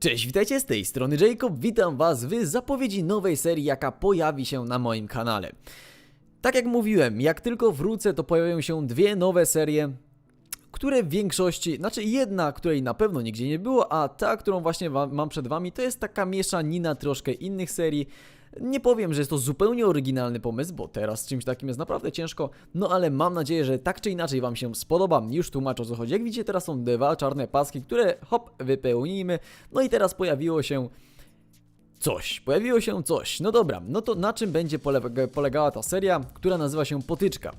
Cześć, witajcie z tej strony Jacob, witam was w zapowiedzi nowej serii, jaka pojawi się na moim kanale. Tak jak mówiłem, jak tylko wrócę, to pojawią się dwie nowe serie, które w większości, znaczy jedna, której na pewno nigdzie nie było, a ta, którą właśnie wam, mam przed wami, to jest taka mieszanina troszkę innych serii. Nie powiem, że jest to zupełnie oryginalny pomysł, bo teraz z czymś takim jest naprawdę ciężko, no ale mam nadzieję, że tak czy inaczej wam się spodoba. Już tłumaczę o co chodzi. Jak widzicie, teraz są dwa czarne paski, które hop, wypełnimy. No i teraz pojawiło się coś, pojawiło się coś. No dobra, no to na czym będzie pole- polegała ta seria, która nazywa się Potyczka?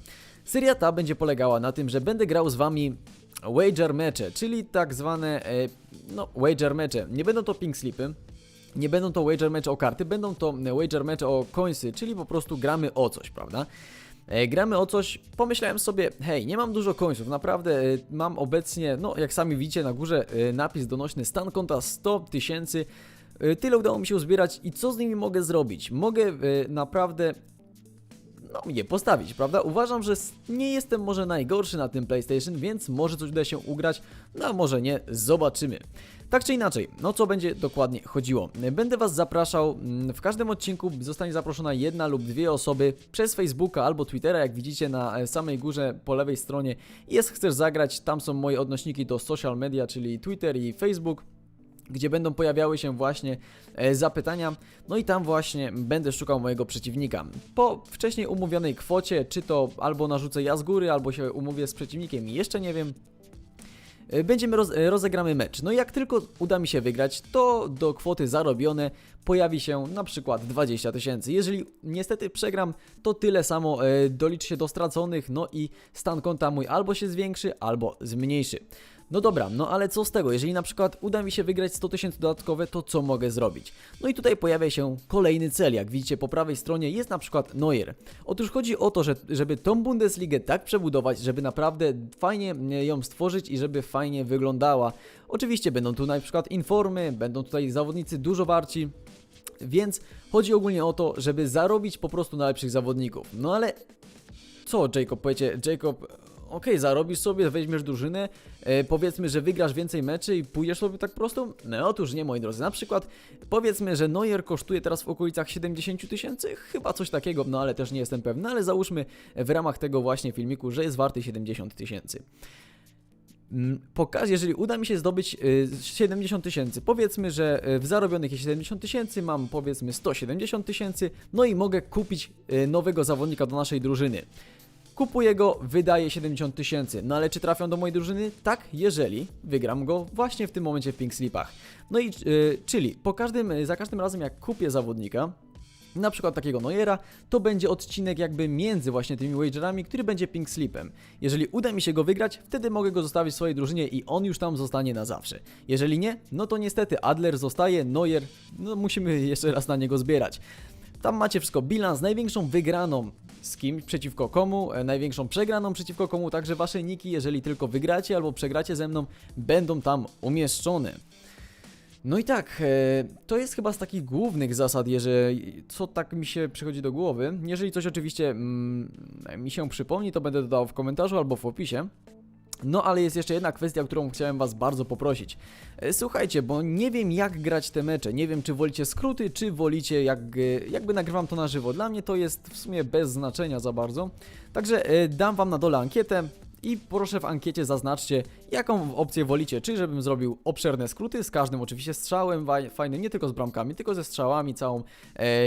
Seria ta będzie polegała na tym, że będę grał z wami wager mecze, czyli tak zwane, e, no, wager mecze. Nie będą to pink slipy, nie będą to wager mecze o karty, będą to wager mecze o coinsy, czyli po prostu gramy o coś, prawda? E, gramy o coś, pomyślałem sobie, hej, nie mam dużo coinsów, naprawdę e, mam obecnie, no jak sami widzicie na górze napis donośny stan konta 100 tysięcy, tyle udało mi się uzbierać i co z nimi mogę zrobić? Mogę naprawdę no, je postawić, prawda? Uważam, że nie jestem może najgorszy na tym PlayStation, więc może coś uda się ugrać, no a może nie, zobaczymy. Tak czy inaczej, no co będzie dokładnie chodziło? Będę Was zapraszał, mm, w każdym odcinku zostanie zaproszona jedna lub dwie osoby przez Facebooka albo Twittera, jak widzicie na e, samej górze po lewej stronie jest Chcesz Zagrać, tam są moje odnośniki do social media, czyli Twitter i Facebook gdzie będą pojawiały się właśnie e, zapytania, no i tam właśnie będę szukał mojego przeciwnika. Po wcześniej umówionej kwocie, czy to albo narzucę ja z góry, albo się umówię z przeciwnikiem, jeszcze nie wiem. E, Będziemy roz, e, rozegramy mecz. No i jak tylko uda mi się wygrać, to do kwoty zarobione pojawi się na przykład 20 tysięcy. Jeżeli niestety przegram, to tyle samo e, doliczy się do straconych, no i stan konta mój albo się zwiększy, albo zmniejszy. No dobra, no ale co z tego? Jeżeli na przykład uda mi się wygrać 100 tysięcy dodatkowe, to co mogę zrobić? No i tutaj pojawia się kolejny cel. Jak widzicie po prawej stronie jest na przykład Neuer. Otóż chodzi o to, że, żeby tą Bundesligę tak przebudować, żeby naprawdę fajnie e, ją stworzyć i żeby fajnie wyglądała. Oczywiście będą tu na przykład informy, będą tutaj zawodnicy dużo warci, więc chodzi ogólnie o to, żeby zarobić po prostu na lepszych zawodników. No ale co, Jacob, powiecie, Jacob, okej, zarobisz sobie, weźmiesz drużynę, e, powiedzmy, że wygrasz więcej meczy i pójdziesz sobie tak prosto? No otóż nie, moi drodzy. Na przykład, powiedzmy, że Neuer kosztuje teraz w okolicach 70 tysięcy, chyba coś takiego, no ale też nie jestem pewny, ale załóżmy w ramach tego właśnie filmiku, że jest warty 70 tysięcy. Mm, Pokaż, jeżeli uda mi się zdobyć y, 70 tysięcy, powiedzmy, że y, w zarobionych jest 70 tysięcy, mam powiedzmy 170 tysięcy, no i mogę kupić y, nowego zawodnika do naszej drużyny. Kupuję go, wydaję 70 tysięcy, no ale czy trafią do mojej drużyny? Tak, jeżeli wygram go właśnie w tym momencie w Pink Slipach. No i y, czyli po każdym, y, za każdym razem jak kupię zawodnika, na przykład takiego Neuera, to będzie odcinek jakby między właśnie tymi wagerami, który będzie pink slipem. Jeżeli uda mi się go wygrać, wtedy mogę go zostawić w swojej drużynie i on już tam zostanie na zawsze. Jeżeli nie, no to niestety Adler zostaje, Neuer, no musimy jeszcze raz na niego zbierać. Tam macie wszystko, bilans, największą wygraną z kim, przeciwko komu, e, największą przegraną przeciwko komu, także wasze niki, jeżeli tylko wygracie albo przegracie ze mną, będą tam umieszczone. No i tak, e, to jest chyba z takich głównych zasad, jeżeli co tak mi się przychodzi do głowy. Jeżeli coś oczywiście mm, mi się przypomni, to będę dodał w komentarzu albo w opisie. No ale jest jeszcze jedna kwestia, którą chciałem Was bardzo poprosić. E, Słuchajcie, bo nie wiem jak grać te mecze, nie wiem czy wolicie skróty, czy wolicie jak, e, jakby nagrywam to na żywo. Dla mnie to jest w sumie bez znaczenia za bardzo. Także e, dam Wam na dole ankietę i proszę w ankiecie zaznaczcie jaką opcję wolicie, czy żebym zrobił obszerne skróty z każdym oczywiście strzałem fajnym, nie tylko z bramkami, tylko ze strzałami, całą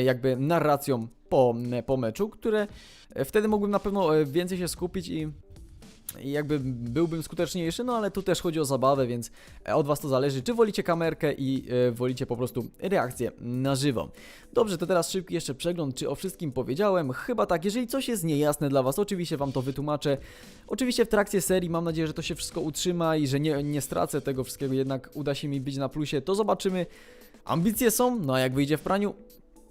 jakby narracją po, po meczu, które wtedy mógłbym na pewno więcej się skupić i jakby byłbym skuteczniejszy, no ale tu też chodzi o zabawę, więc e, od Was to zależy, czy wolicie kamerkę i e, wolicie po prostu reakcję na żywo. Dobrze, to teraz szybki jeszcze przegląd, czy o wszystkim powiedziałem. Chyba tak, jeżeli coś jest niejasne dla Was, oczywiście Wam to wytłumaczę. Oczywiście w trakcie serii mam nadzieję, że to się wszystko utrzyma i że nie, nie stracę tego wszystkiego, jednak uda się mi być na plusie, to zobaczymy. Ambicje są, no a jak wyjdzie w praniu,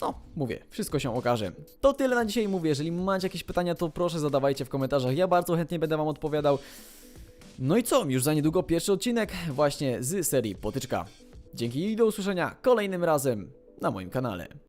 no, mówię, wszystko się okaże. To tyle na dzisiaj mówię. Jeżeli macie jakieś pytania, to proszę zadawajcie w komentarzach. Ja bardzo chętnie będę Wam odpowiadał. No i co? Już za niedługo pierwszy odcinek właśnie z serii Potyczka. Dzięki i do usłyszenia kolejnym razem na moim kanale.